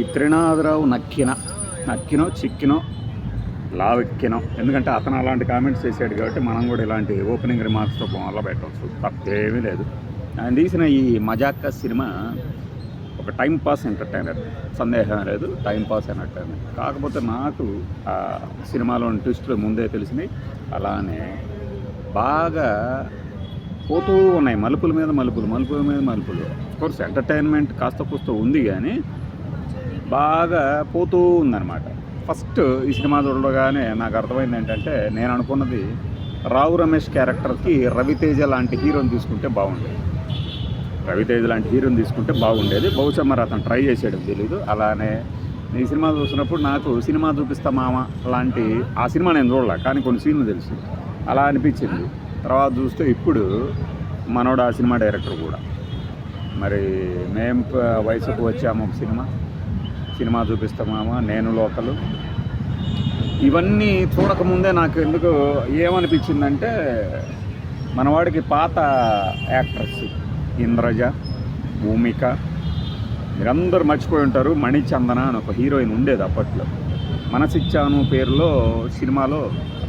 ఈ త్రినాథరావు నక్కిన నక్కినో చిక్కినో లావెక్కినో. ఎందుకంటే అతను అలాంటి కామెంట్స్ చేశాడు కాబట్టి మనం కూడా ఇలాంటి ఓపెనింగ్ రిమార్క్స్తో మొదలు పెట్టవచ్చు తప్పేమీ లేదు. ఆయన తీసిన ఈ మజాక్క సినిమా ఒక టైం పాస్ ఎంటర్టైనర్ సందేహం లేదు టైం పాస్ ఎంటర్టైనర్ కాకపోతే నాకు ఆ సినిమాలోని ట్విస్టులు ముందే తెలిసినాయి. అలానే బాగా పోతూ ఉన్నాయి. మలుపుల మీద మలుపులు మలుపుల మీద మలుపులు. కోర్స్ ఎంటర్టైన్మెంట్ కాస్త కూస్త ఉంది కానీ బాగా పోతూ ఉందన్నమాట. ఫస్ట్ ఈ సినిమా చూడగానే నాకు అర్థమైంది ఏంటంటే నేను అనుకున్నది రావు రమేష్ క్యారెక్టర్కి రవితేజ లాంటి హీరోని తీసుకుంటే బాగుండేది. రవితేజ లాంటి హీరోని తీసుకుంటే బాగుండేది. బహుశా మరి అతను ట్రై చేసాడు తెలీదు. అలానే ఈ సినిమా చూసినప్పుడు నాకు సినిమా చూపిస్తా మామ లాంటి ఆ సినిమా నేను చూడలే కానీ కొన్ని సీన్లు తెలుసు. అలా అనిపించింది. తర్వాత చూస్తే ఇప్పుడు మనోడు ఆ సినిమా డైరెక్టర్ కూడా. మరి మేము వయసుకు వచ్చాము ఒక సినిమా. సినిమా చూపిస్తామామా నేను లోకలు. ఇవన్నీ చూడకముందే నాకు ఎందుకు ఏమనిపించిందంటే మనవాడికి పాత యాక్టర్స్ ఇంద్రజ భూమిక మీరందరూ మర్చిపోయి ఉంటారు మణిచందన అని ఒక హీరోయిన్ ఉండేది అప్పట్లో. మనసిచ్చాను పేరులో సినిమాలో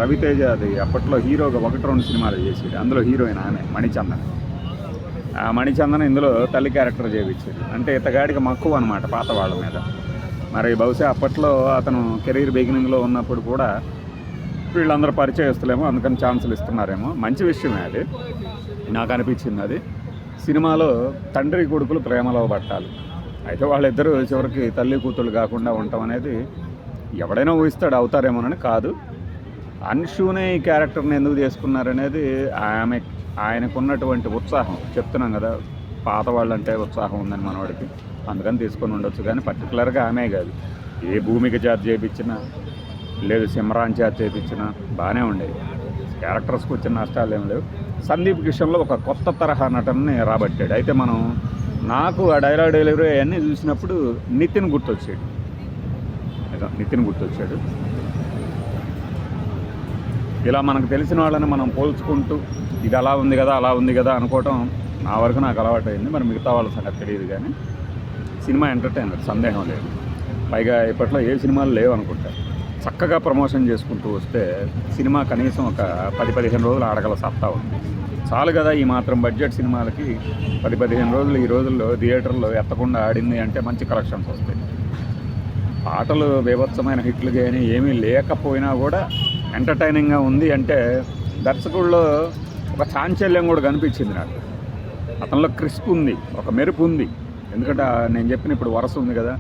రవితేజ అది అప్పట్లో హీరోగా ఒకటి రెండు సినిమాలు చేసేది. అందులో హీరోయిన్ ఆమె మణిచందన. ఆ మణిచందన ఇందులో తల్లి క్యారెక్టర్ చేయించేది అంటే ఇతగాడికి మక్కువ అనమాట పాత వాళ్ళ మీద. మరి బహుశా అప్పట్లో అతను కెరీర్ బిగినింగ్లో ఉన్నప్పుడు కూడా వీళ్ళందరూ పరిచయస్తులేమో అందుకని ఛాన్సులు ఇస్తున్నారేమో. మంచి విషయమే అది. నాకు అనిపించింది అది. సినిమాలో తండ్రి కొడుకులు ప్రేమలో పట్టాలి. అయితే వాళ్ళిద్దరూ చివరికి తల్లి కూతుళ్ళు కాకుండా ఉండటం అనేది ఎవడైనా ఊహిస్తాడు అవుతారేమోనని కాదు. అన్షునే ఈ క్యారెక్టర్ని ఎందుకు చేసుకున్నారనేది ఆమె ఆయనకున్నటువంటి ఉత్సాహం. చెప్తున్నాం కదా పాత వాళ్ళంటే ఉత్సాహం ఉందని మనవాడికి. అందుకని తీసుకొని ఉండొచ్చు కానీ పర్టికులర్గా ఆమె కాదు. ఏ భూమికి చార్జ్ చేయించినా లేదు సిమ్రాన్ చార్జ్ చేయించినా బాగానే ఉండేది. క్యారెక్టర్స్కి వచ్చిన నష్టాలు ఏం లేవు. సందీప్ కిషన్లో ఒక కొత్త తరహా నటనని రాబట్టాడు. అయితే మనం నాకు ఆ డైలాగ్ డెలివరీ అవన్నీ చూసినప్పుడు నితిన్ గుర్తొచ్చాడు. నితిన్ గుర్తొచ్చాడు. ఇలా మనకు తెలిసిన వాళ్ళని మనం పోల్చుకుంటూ ఇది అలా ఉంది కదా అలా ఉంది కదా అనుకోవటం నా వరకు నాకు అలవాటైంది మరి మిగతా వాళ్ళ సంగతి తెలియదు కానీ సినిమా ఎంటర్టైనర్ సందేహం లేదు. పైగా ఇప్పట్లో ఏ సినిమాలు లేవు అనుకుంటా. చక్కగా ప్రమోషన్ చేసుకుంటూ వస్తే సినిమా కనీసం ఒక పది పదిహేను రోజులు ఆడగల సత్తా ఉంది. చాలు కదా ఈ మాత్రం బడ్జెట్ సినిమాలకి పది పదిహేను రోజులు ఈ రోజుల్లో థియేటర్లో ఎత్తకుండా ఆడింది అంటే మంచి కలెక్షన్స్ వస్తాయి. పాటలు బీభత్సమైన హిట్లు కానీ ఏమీ లేకపోయినా కూడా ఎంటర్టైనింగ్గా ఉంది అంటే దర్శకుల్లో ఒక చాంచల్యం కూడా కనిపించింది నాకు. అతనిలో క్రిస్ప్ ఉంది ఒక మెరుపు ఉంది. ఎందుకంటే నేను చెప్పిన ఇప్పుడు వరస ఉంది కదా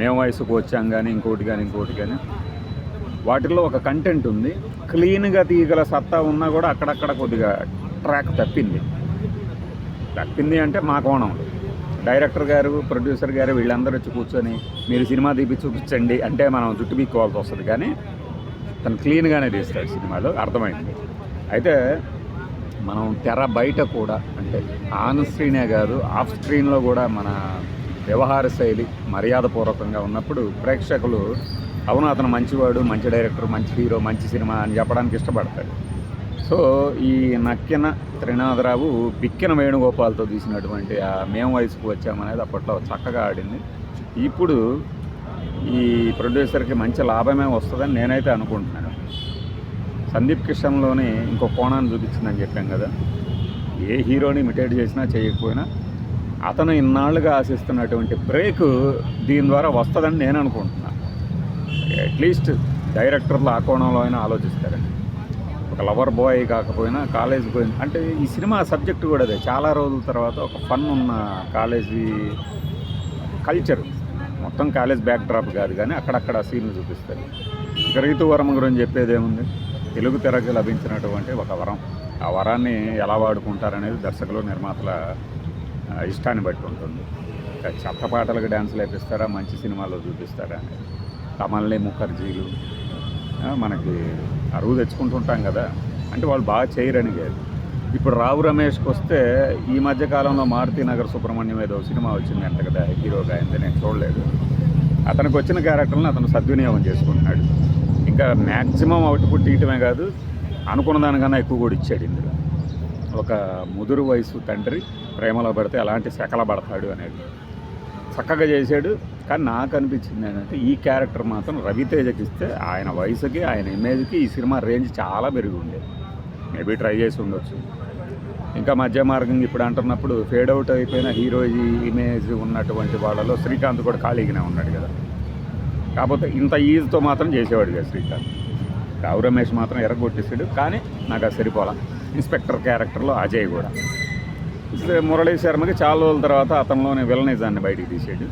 మేము వయసుకు వచ్చాం కానీ ఇంకోటి కానీ ఇంకోటి కానీ వాటిల్లో ఒక కంటెంట్ ఉంది. క్లీన్గా తీయగల సత్తా ఉన్నా కూడా అక్కడక్కడ కొద్దిగా ట్రాక్ తప్పింది. తప్పింది అంటే మా కోణంలో డైరెక్టర్ గారు ప్రొడ్యూసర్ గారు వీళ్ళందరూ వచ్చి కూర్చొని మీరు సినిమా తీపి చూపించండి. అంటే మనం జుట్టు పీక్కోవాల్సి వస్తుంది. కానీ తను క్లీన్గానే తీస్తాడు సినిమాలో. అర్థమైంది. అయితే మనం తెర బయట కూడా అంటే ఆన్ స్క్రీనే కాదు ఆఫ్ స్క్రీన్లో కూడా మన వ్యవహార శైలి మర్యాదపూర్వకంగా ఉన్నప్పుడు ప్రేక్షకులు అవును అతను మంచివాడు మంచి డైరెక్టర్ మంచి హీరో మంచి సినిమా అని చెప్పడానికి ఇష్టపడతాడు సో ఈ నక్కిన త్రినాథరావు బిక్కిన వేణుగోపాల్తో తీసినటువంటి ఆ మేము వయసుకు వచ్చామనేది అప్పట్లో చక్కగా ఆడింది. ఇప్పుడు ఈ ప్రొడ్యూసర్కి మంచి లాభమే వస్తుందని నేనైతే అనుకుంటున్నాను. సందీప్ కిషన్లోని ఇంకో కోణాన్ని చూపించిందని చెప్పాం కదా. ఏ హీరోని ఇమిటేట్ చేసినా చేయకపోయినా అతను ఇన్నాళ్ళుగా ఆశిస్తున్నటువంటి బ్రేక్ దీని ద్వారా వస్తుందని నేను అనుకుంటున్నాను అట్లీస్ట్ డైరెక్టర్లు ఆ కోణంలో అయినా ఆలోచిస్తారండి. ఒక లవర్ బాయ్ కాకపోయినా కాలేజ్ పోయింది అంటే ఈ సినిమా సబ్జెక్ట్ కూడా అదే. చాలా రోజుల తర్వాత ఒక ఫన్ ఉన్న కాలేజీ కల్చర్. మొత్తం కాలేజ్ బ్యాక్ డ్రాప్ కాదు కానీ అక్కడక్కడ సీన్లు చూపిస్తారు. ఇక రీతువరం గురించి చెప్పేదేముంది తెలుగు తెరకు లభించినటువంటి ఒక వరం. ఆ వరాన్ని ఎలా వాడుకుంటారనేది దర్శకులు నిర్మాతల ఇష్టాన్ని బట్టి ఉంటుంది. చెత్త పాటలకు డ్యాన్స్ లేపిస్తారా మంచి సినిమాలో చూపిస్తారా అనేది కమల్ని ముఖర్జీలు మనకి అరువు తెచ్చుకుంటుంటాం కదా. అంటే వాళ్ళు బాగా చేయరని కాదు ఇప్పుడు రావు రమేష్కి వస్తే ఈ మధ్య కాలంలో మారుతి నగర్ సుబ్రహ్మణ్యం ఏదో సినిమా వచ్చింది అంట కదా హీరోగా అయింది నేను చూడలేదు. అతనికి వచ్చిన క్యారెక్టర్ని అతను సద్వినియోగం చేసుకుంటున్నాడు. ఇంకా మ్యాక్సిమం అవుట్పుట్ ఇయటమే కాదు అనుకున్న దానికన్నా ఎక్కువ కూడా ఇచ్చాడు ఇందులో. ఒక ముదురు వయసు తండ్రి ప్రేమలో పడితే ఎలాంటి శకల పడతాడు అనేది. చక్కగా చేశాడు కానీ నాకు అనిపించింది ఏంటంటే ఈ క్యారెక్టర్ మాత్రం రవితేజకి ఇస్తే ఆయన వయసుకి ఆయన ఇమేజ్కి ఈ సినిమా రేంజ్ చాలా పెరిగి ఉండేది మేబీ ట్రై చేసి ఉండొచ్చు. ఇంకా మధ్య మార్గం ఇప్పుడు అంటున్నప్పుడు ఫేడ్ అవుట్ అయిపోయిన హీరో ఇమేజ్ ఉన్నటువంటి వాళ్ళలో శ్రీకాంత్ కూడా ఖాళీగానే ఉన్నాడు కదా. కాకపోతే ఇంత ఈజీతో మాత్రం చేసేవాడు కదా శ్రీకాంత్. రావు రమేష్ మాత్రం ఎర్రగొట్టేసాడు కానీ నాకు అది సరిపోలా. ఇన్స్పెక్టర్ క్యారెక్టర్లో అజయ్ కూడా. మురళీ శర్మకి చాలా రోజుల తర్వాత అతనిలోని విలనిజాన్ని బయటికి తీసాడు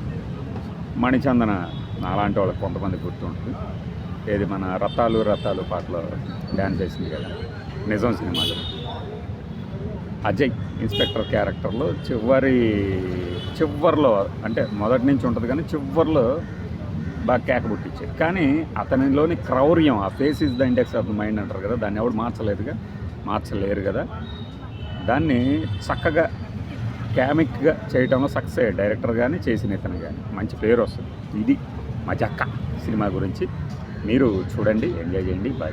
మణిచందన అలాంటి వాళ్ళకి కొంతమంది గుర్తుంటుంది. ఏది మన రత్తాలు రత్తాలు పాటలో డ్యాన్స్ చేసింది కదా. నిజం సినిమాలో. అజయ్ ఇన్స్పెక్టర్ క్యారెక్టర్లో చివరి చివరిలో అంటే మొదటి నుంచి ఉంటుంది కానీ చివరిలో బాగా కేక పుట్టించాడు కానీ అతనిలోని క్రౌర్యం ఆ face is the index of the mind అంటారు కదా దాన్ని ఎవడు మార్చలేదుగా? మార్చలేరు కదా. దాన్ని చక్కగా క్యామిక్గా చేయడంలో సక్సెస్ అయ్యాడు. డైరెక్టర్ కానీ చేసిన ఇతను కానీ మంచి పేరు వస్తుంది. ఇది మజక్క సినిమా గురించి. మీరు చూడండి ఎంజాయ్ చేయండి. బాయ్.